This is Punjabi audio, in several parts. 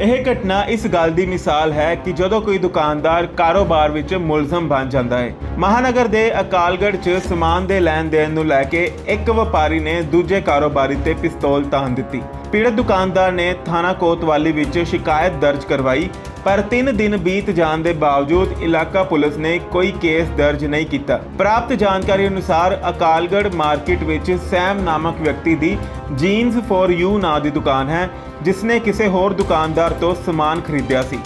ਇਹ ਘਟਨਾ ਇਸ ਗੱਲ ਦੀ ਮਿਸਾਲ ਹੈ ਕਿ ਜਦੋਂ ਕੋਈ ਦੁਕਾਨਦਾਰ ਕਾਰੋਬਾਰ ਵਿੱਚ ਮੁਲਜ਼ਮ ਬਣ ਜਾਂਦਾ ਹੈ, ਮਹਾਨਗਰ ਦੇ ਅਕਾਲਗੜ੍ਹ 'ਚ ਸਮਾਨ ਦੇ ਲੈਣ ਦੇਣ ਨੂੰ ਲੈ ਕੇ ਇੱਕ ਵਪਾਰੀ ਨੇ ਦੂਜੇ ਕਾਰੋਬਾਰੀ ਤੇ ਪਿਸਤੌਲ ਤਾਣ ਦਿੱਤੀ। ਪੀੜਤ ਦੁਕਾਨਦਾਰ ਨੇ ਥਾਣਾ ਕੋਤਵਾਲੀ ਵਿੱਚ ਸ਼ਿਕਾਇਤ ਦਰਜ ਕਰਵਾਈ ਪਰ 3 ਦਿਨ ਬੀਤ ਜਾਣ ਦੇ ਬਾਵਜੂਦ ਇਲਾਕਾ ਪੁਲਿਸ ਨੇ ਕੋਈ ਕੇਸ ਦਰਜ ਨਹੀਂ ਕੀਤਾ। ਪ੍ਰਾਪਤ ਜਾਣਕਾਰੀ ਅਨੁਸਾਰ ਅਕਾਲਗੜ੍ਹ ਮਾਰਕੀਟ ਵਿੱਚ ਸੈਮ ਨਾਮਕ ਵਿਅਕਤੀ ਦੀ ਜੀਨਸ ਫॉर ਯੂ ਨਾਂ ਦੀ ਦੁਕਾਨ ਹੈ, ਜਿਸਨੇ ਕਿਸੇ ਹੋਰ ਦੁਕਾਨਦਾਰ ਤੋਂ ਸਮਾਨ ਖਰੀਦਿਆ ਸੀ।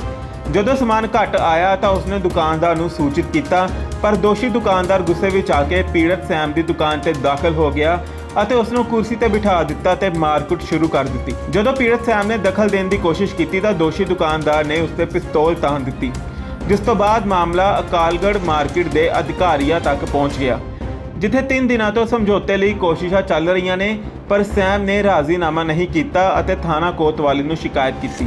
ਜਦੋਂ ਸਮਾਨ ਘੱਟ ਆਇਆ ਤਾਂ ਉਸਨੇ ਦੁਕਾਨਦਾਰ ਨੂੰ ਸੂਚਿਤ ਕੀਤਾ, ਪਰ ਦੋਸ਼ੀ ਦੁਕਾਨਦਾਰ ਗੁੱਸੇ ਵਿੱਚ ਆ ਕੇ ਪੀੜਤ ਸੈਮ ਦੀ ਦੁਕਾਨ ਤੇ ਦਾਖਲ ਹੋ ਗਿਆ ਅਤੇ ਉਸ ਨੂੰ ਕੁਰਸੀ ਤੇ ਬਿਠਾ ਦਿੱਤਾ ਤੇ ਮਾਰਕੁੱਟ ਸ਼ੁਰੂ ਕਰ ਦਿੱਤੀ। ਜਦੋਂ ਪੀੜਤ ਸੈਮ ਨੇ ਦਖਲ ਦੇਣ ਦੀ ਕੋਸ਼ਿਸ਼ ਕੀਤੀ ਤਾਂ ਦੋਸ਼ੀ ਦੁਕਾਨਦਾਰ ਨੇ ਉਸ ਤੇ ਪਿਸਤੌਲ ਤਾਣ ਦਿੱਤੀ, ਜਿਸ ਤੋਂ ਬਾਅਦ ਮਾਮਲਾ ਅਕਾਲਗੜ੍ਹ ਮਾਰਕੀਟ ਦੇ ਅਧਿਕਾਰੀਆਂ ਤੱਕ ਪਹੁੰਚ ਗਿਆ, ਜਿੱਥੇ 3 ਦਿਨਾਂ ਤੋਂ ਸਮਝੌਤੇ ਲਈ ਕੋਸ਼ਿਸ਼ਾਂ ਚੱਲ ਰਹੀਆਂ ਨੇ, ਪਰ ਸੈਮ ਨੇ ਰਾਜ਼ੀਨਾਮਾ ਨਹੀਂ ਕੀਤਾ ਅਤੇ ਥਾਣਾ ਕੋਤਵਾਲੀ ਨੂੰ ਸ਼ਿਕਾਇਤ ਕੀਤੀ।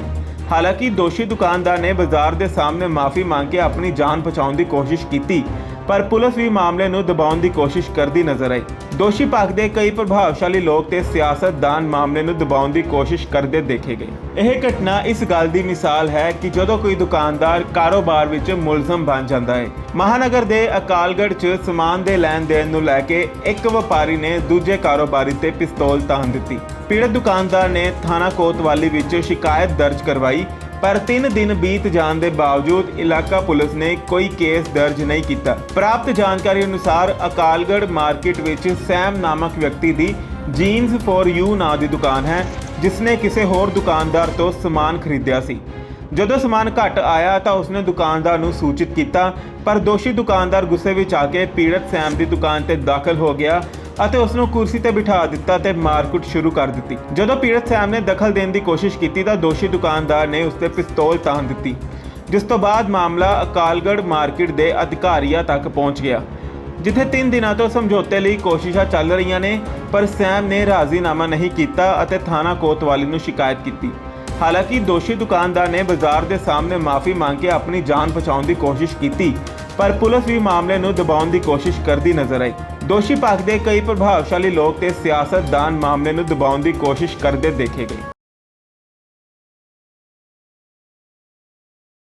ਹਾਲਾਂਕਿ ਦੋਸ਼ੀ ਦੁਕਾਨਦਾਰ ਨੇ ਬਾਜ਼ਾਰ ਦੇ ਸਾਹਮਣੇ ਮਾਫੀ ਮੰਗ ਕੇ ਆਪਣੀ ਜਾਨ ਬਚਾਉਣ ਦੀ ਕੋਸ਼ਿਸ਼ ਕੀਤੀ ਪਰ ਪੁਲਿਸ ਵੀ ਮਾਮਲੇ ਨੂੰ ਦਬਾਉਣ ਦੀ ਕੋਸ਼ਿਸ਼ ਕਰਦੀ ਨਜ਼ਰ ਆਈ। ਦੋਸ਼ੀ ਪੱਖ ਦੇ ਕਈ ਪ੍ਰਭਾਵਸ਼ਾਲੀ ਲੋਕ ਤੇ ਸਿਆਸਤਦਾਨ ਮਾਮਲੇ ਨੂੰ ਦਬਾਉਣ ਦੀ ਕੋਸ਼ਿਸ਼ ਕਰਦੇ ਦੇਖੇ ਗਏ। ਇਹ ਘਟਨਾ ਇਸ ਗੱਲ ਦੀ ਮਿਸਾਲ ਹੈ ਕਿ ਜਦੋਂ ਕੋਈ ਦੁਕਾਨਦਾਰ ਕਾਰੋਬਾਰ ਵਿੱਚ ਮੁਲਜ਼ਮ ਬਣ ਜਾਂਦਾ ਹੈ, ਮਹਾਨਗਰ ਦੇ ਅਕਾਲਗੜ੍ਹ 'ਚ ਸਮਾਨ ਦੇ ਲੈਣ ਦੇਣ ਨੂੰ ਲੈ ਕੇ ਇੱਕ ਵਪਾਰੀ ਨੇ ਦੂਜੇ ਕਾਰੋਬਾਰੀ ਤੇ ਪਿਸਤੌਲ ਤਾਣ ਦਿੱਤੀ। ਪੀੜਤ ਦੁਕਾਨਦਾਰ ਨੇ ਥਾਣਾ ਕੋਤਵਾਲੀ ਵਿੱਚ ਸ਼ਿਕਾਇਤ ਦਰਜ ਕਰਵਾਈ ਪਰ 3 ਦਿਨ ਬੀਤ ਜਾਣ ਦੇ ਬਾਵਜੂਦ ਇਲਾਕਾ ਪੁਲਿਸ ਨੇ ਕੋਈ ਕੇਸ ਦਰਜ ਨਹੀਂ ਕੀਤਾ। ਪ੍ਰਾਪਤ ਜਾਣਕਾਰੀ ਅਨੁਸਾਰ ਅਕਾਲਗੜ੍ਹ ਮਾਰਕੀਟ ਵਿੱਚ ਸੈਮ ਨਾਮਕ ਵਿਅਕਤੀ ਦੀ ਜੀਨਸ ਫॉर ਯੂ ਨਾਂ ਦੀ ਦੁਕਾਨ ਹੈ, ਜਿਸਨੇ ਕਿਸੇ ਹੋਰ ਦੁਕਾਨਦਾਰ ਤੋਂ ਸਮਾਨ ਖਰੀਦਿਆ ਸੀ। ਜਦੋਂ ਸਮਾਨ ਘੱਟ ਆਇਆ ਤਾਂ ਉਸਨੇ ਦੁਕਾਨਦਾਰ ਨੂੰ ਸੂਚਿਤ ਕੀਤਾ, ਪਰ ਦੋਸ਼ੀ ਦੁਕਾਨਦਾਰ ਗੁੱਸੇ ਵਿੱਚ ਆ ਕੇ ਪੀੜਤ ਸੈਮ ਦੀ ਦੁਕਾਨ ਤੇ ਦਾਖਲ ਹੋ ਗਿਆ। ਅਤੇ ਉਸ ਨੂੰ ਕੁਰਸੀ ਤੇ ਬਿਠਾ ਦਿੱਤਾ ਤੇ ਮਾਰਕੁੱਟ ਸ਼ੁਰੂ ਕਰ ਦਿੱਤੀ। ਜਦੋਂ ਪੀੜਤ ਸੈਮ ਨੇ ਦਖਲ ਦੇਣ ਦੀ ਕੋਸ਼ਿਸ਼ ਕੀਤੀ ਤਾਂ ਦੋਸ਼ੀ ਦੁਕਾਨਦਾਰ ਨੇ ਉਸ ਤੇ ਪਿਸਤੌਲ ਤਾਣ ਦਿੱਤੀ, ਜਿਸ ਤੋਂ ਬਾਅਦ ਮਾਮਲਾ ਅਕਾਲਗੜ੍ਹ ਮਾਰਕੀਟ ਦੇ ਅਧਿਕਾਰੀਆਂ ਤੱਕ ਪਹੁੰਚ ਗਿਆ, ਜਿੱਥੇ 3 ਦਿਨਾਂ ਤੋਂ ਸਮਝੌਤੇ ਲਈ ਕੋਸ਼ਿਸ਼ਾਂ ਚੱਲ ਰਹੀਆਂ ਨੇ, ਪਰ ਸੈਮ ਨੇ ਰਾਜ਼ੀਨਾਮਾ ਨਹੀਂ ਕੀਤਾ ਅਤੇ ਥਾਣਾ ਕੋਤਵਾਲੀ ਨੂੰ ਸ਼ਿਕਾਇਤ ਕੀਤੀ। ਹਾਲਾਂਕਿ ਦੋਸ਼ੀ ਦੁਕਾਨਦਾਰ ਨੇ ਬਾਜ਼ਾਰ ਦੇ ਸਾਹਮਣੇ ਮਾਫੀ ਮੰਗ ਕੇ ਆਪਣੀ ਜਾਨ ਬਚਾਉਣ ਦੀ ਕੋਸ਼ਿਸ਼ ਕੀਤੀ ਪਰ ਪੁਲਿਸ ਵੀ ਮਾਮਲੇ ਨੂੰ ਦਬਾਉਣ ਦੀ ਕੋਸ਼ਿਸ਼ ਕਰਦੀ ਨਜ਼ਰ ਆਈ। ਦੋਸ਼ੀ ਪੱਖ ਦੇ ਕਈ ਪ੍ਰਭਾਵਸ਼ਾਲੀ ਲੋਕ ਤੇ ਸਿਆਸਤਦਾਨ ਮਾਮਲੇ ਨੂੰ ਦਬਾਉਣ ਦੀ ਕੋਸ਼ਿਸ਼ ਕਰਦੇ ਦੇਖੇ ਗਏ।